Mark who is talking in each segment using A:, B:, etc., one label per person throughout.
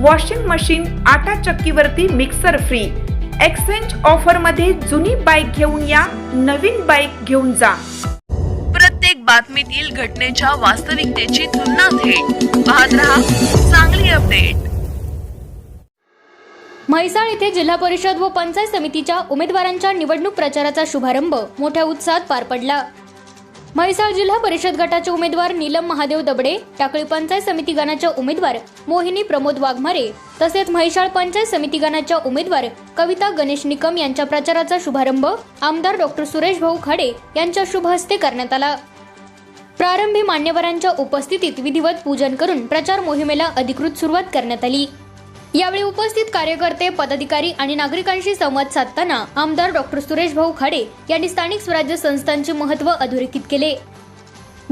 A: Washing machine आटा चक्कीवरती mixer free exchange ऑफरमध्ये जुनी बाईक घेऊन या नवीन बाईक घेऊन जा.
B: प्रत्येक बातमीतील घटनेच्या वास्तविकतेची तुलना थेट. पाहत रहा चांगली अपडेट
C: म्हैसाळ येथे जिल्हा परिषद व पंचायत समितीच्या उमेदवारांच्या निवडणूक प्रचाराचा शुभारंभ मोठ्या उत्साहात पार पडला. म्हैसाळ जिल्हा परिषद गटाचे उमेदवार नीलम महादेव दबडे टाकळी पंचायत समिती गणाच्या उमेदवार मोहिनी प्रमोद वाघमारे तसेच म्हैसाळ पंचायत समिती गणाच्या उमेदवार कविता गणेश निकम यांच्या प्रचाराचा शुभारंभ आमदार डॉक्टर सुरेश भाऊ खाडे यांच्या शुभ हस्ते करण्यात आला. प्रारंभी मान्यवरांच्या उपस्थितीत विधिवत पूजन करून प्रचार मोहिमेला अधिकृत सुरुवात करण्यात आली. यावेळी उपस्थित कार्यकर्ते पदाधिकारी आणि नागरिकांशी संवाद साधताना आमदार डॉक्टर सुरेश भाऊ खाडे यांनी स्थानिक स्वराज्य संस्थांचे महत्त्व अधोरेखित केले.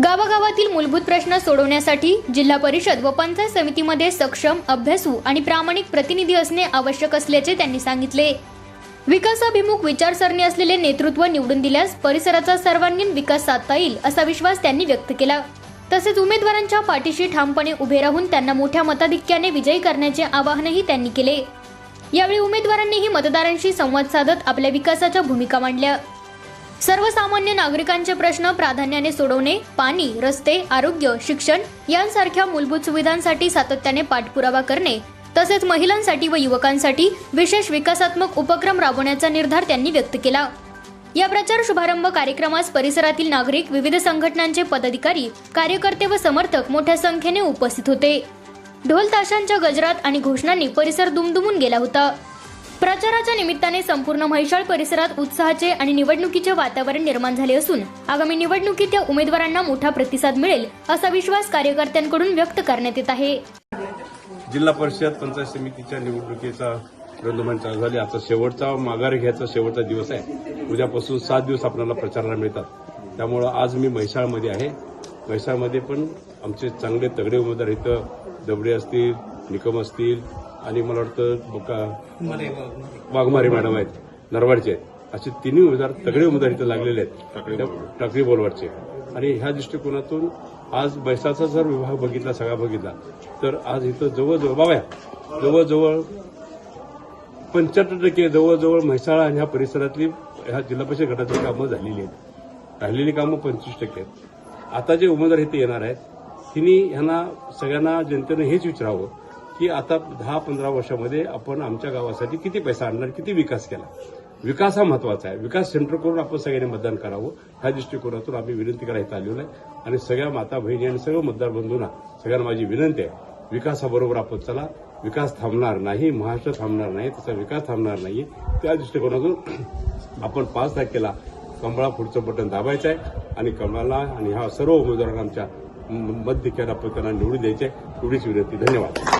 C: गावागावातील मूलभूत प्रश्न सोडवण्यासाठी जिल्हा परिषद व पंचायत समितीमध्ये सक्षम अभ्यासू आणि प्रामाणिक प्रतिनिधी असणे आवश्यक असल्याचे त्यांनी सांगितले. विकासाभिमुख विचारसरणी असलेले नेतृत्व निवडून दिल्यास परिसराचा सर्वांगीण विकास साधता येईल असा विश्वास त्यांनी व्यक्त केला. तसेच उमेदवारांच्या पाठीशी ठामपणे उभे राहून त्यांना मोठ्या मताधिक्याने विजयी करण्याचे आवाहनही त्यांनी केले. यावेळी उमेदवारांनीही मतदारांशी संवाद साधत आपल्या विकासाच्या भूमिका मांडल्या. सर्वसामान्य नागरिकांचे प्रश्न प्राधान्याने सोडवणे पाणी रस्ते आरोग्य शिक्षण यांसारख्या मूलभूत सुविधांसाठी सातत्याने पाठपुरावा करणे तसेच महिलांसाठी व युवकांसाठी विशेष विकासात्मक उपक्रम राबवण्याचा निर्धार त्यांनी व्यक्त केला. या प्रचार शुभारंभ कार्यक्रमास परिसरातील नागरिक विविध संघटनांचे पदाधिकारी कार्यकर्ते व समर्थक मोठ्या संख्येने उपस्थित होते. ढोल ताशांच्या गजरात आणि घोषणांनी परिसर दुमदुमून गेला होता. प्रचाराच्या निमित्ताने संपूर्ण म्हैसाळ परिसरात उत्साहाचे आणि निवडणुकीचे वातावरण निर्माण झाले असून आगामी निवडणुकीत या उमेदवारांना मोठा प्रतिसाद मिळेल असा विश्वास कार्यकर्त्यांकडून व्यक्त करण्यात येत आहे.
D: जिल्हा परिषद पंचायत समितीच्या निवडणुकीचा रंगमंच चालू झाली आता शेवटचा माघार घ्यायचा शेवटचा दिवस आहे. उद्यापासून सात दिवस आपल्याला प्रचाराला मिळतात. त्यामुळं आज मी म्हैसाळमध्ये आहे. म्हैसाळमध्ये पण आमचे चांगले तगडे उमेदवार इथं दबडे असतील निकम असतील आणि मला वाटतं वाघमारे मॅडम आहेत. नरवाडचे आहेत. असे तिन्ही उमेदवार तगडे उमेदवार इथं लागलेले आहेत. टाकळी बोलवाडचे. आणि ह्या दृष्टिकोनातून आज बैसाचा जर विभाग बघितला सगळा बघितला तर आज इथं जवळजवळ बाबा जवळजवळ पंच्याहत्तर टक्के जवळजवळ म्हैसाळा आणि ह्या परिसरातली ह्या जिल्हा परिषद गटाची कामं झालेली आहेत. राहिलेली कामं पंचवीस टक्के आहेत. आता जे उमेदवार इथे येणार आहेत तिने ह्यांना सगळ्यांना जनतेनं हेच विचारावं की आता दहा पंधरा वर्षामध्ये आपण आमच्या गावासाठी किती पैसा आणणार किती विकास केला? विकास हा महत्त्वाचा आहे. विकास सेंटर करून आपण सगळ्यांनी मतदान करावं. ह्या दृष्टिकोनातून आम्ही विनंती करायला इथं आलेलो आहे. आणि सगळ्या माता बहिणी आणि सगळं मतदार बंधूंना सगळ्यांना माझी विनंती आहे. विकासाबरोबर आपण चला. विकास थांबणार नाही महाराष्ट्र थांबणार नाही त्याचा विकास थांबणार नाही. त्या दृष्टिकोनातून आपण पाच तारखेला कमळा पुढचं बटन दाबायचं आहे आणि कमळाला आणि ह्या सर्व उमेदवारांना आमच्या मत आपण त्यांना निवडून द्यायचे. एवढीच विनंती. धन्यवाद.